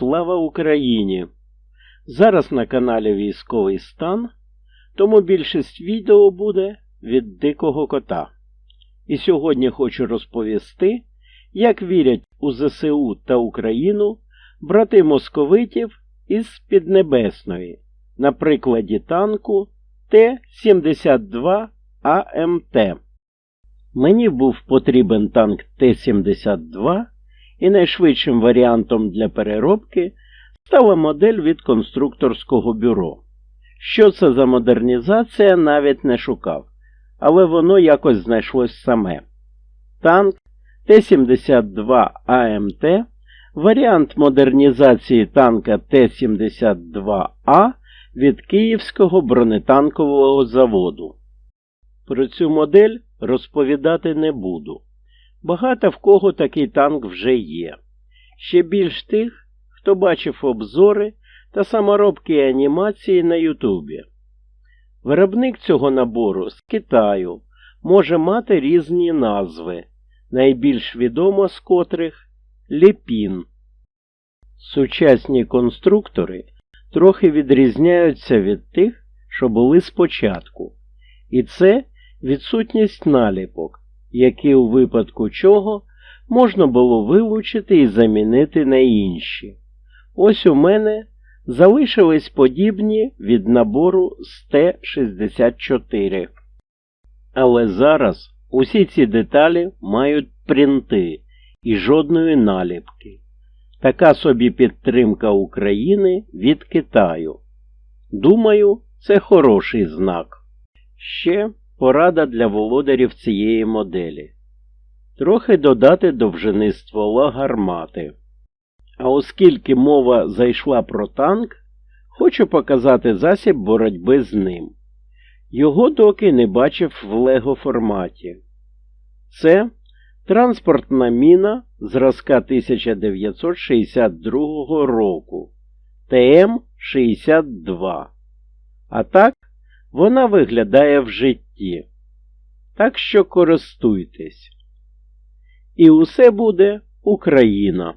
Слава Україні! Зараз на каналі Військовий стан, тому більшість відео буде від Дикого Кота. І сьогодні хочу розповісти, як вірять у ЗСУ та Україну брати московитів із Піднебесної на прикладі танку Т-72 АМТ. Мені був потрібен танк Т-72 і найшвидшим варіантом для переробки стала модель від конструкторського бюро. Що це за модернізація, навіть не шукав, але воно якось знайшлось саме. Танк Т-72 АМТ варіант модернізації танка Т-72А від Київського бронетанкового заводу. Про цю модель розповідати не буду. Багато в кого такий танк вже є. Ще більш тих, хто бачив обзори та саморобки анімації на Ютубі. Виробник цього набору з Китаю може мати різні назви, найбільш відомо з котрих Ліпін. Сучасні конструктори трохи відрізняються від тих, що були спочатку, і це відсутність наліпок, які у випадку чого можна було вилучити і замінити на інші. Ось у мене залишились подібні від набору з Т-64. Але зараз усі ці деталі мають принти і жодної наліпки. Така собі підтримка України від Китаю. Думаю, це хороший знак. Ще порада для володарів цієї моделі. Трохи додати довжини ствола гармати. А оскільки мова зайшла про танк, хочу показати засіб боротьби з ним. Його доки не бачив в лего форматі. Це транспортна міна зразка 1962 року ТМ-62. А так вона виглядає в житті. Так що користуйтесь. І усе буде Україна.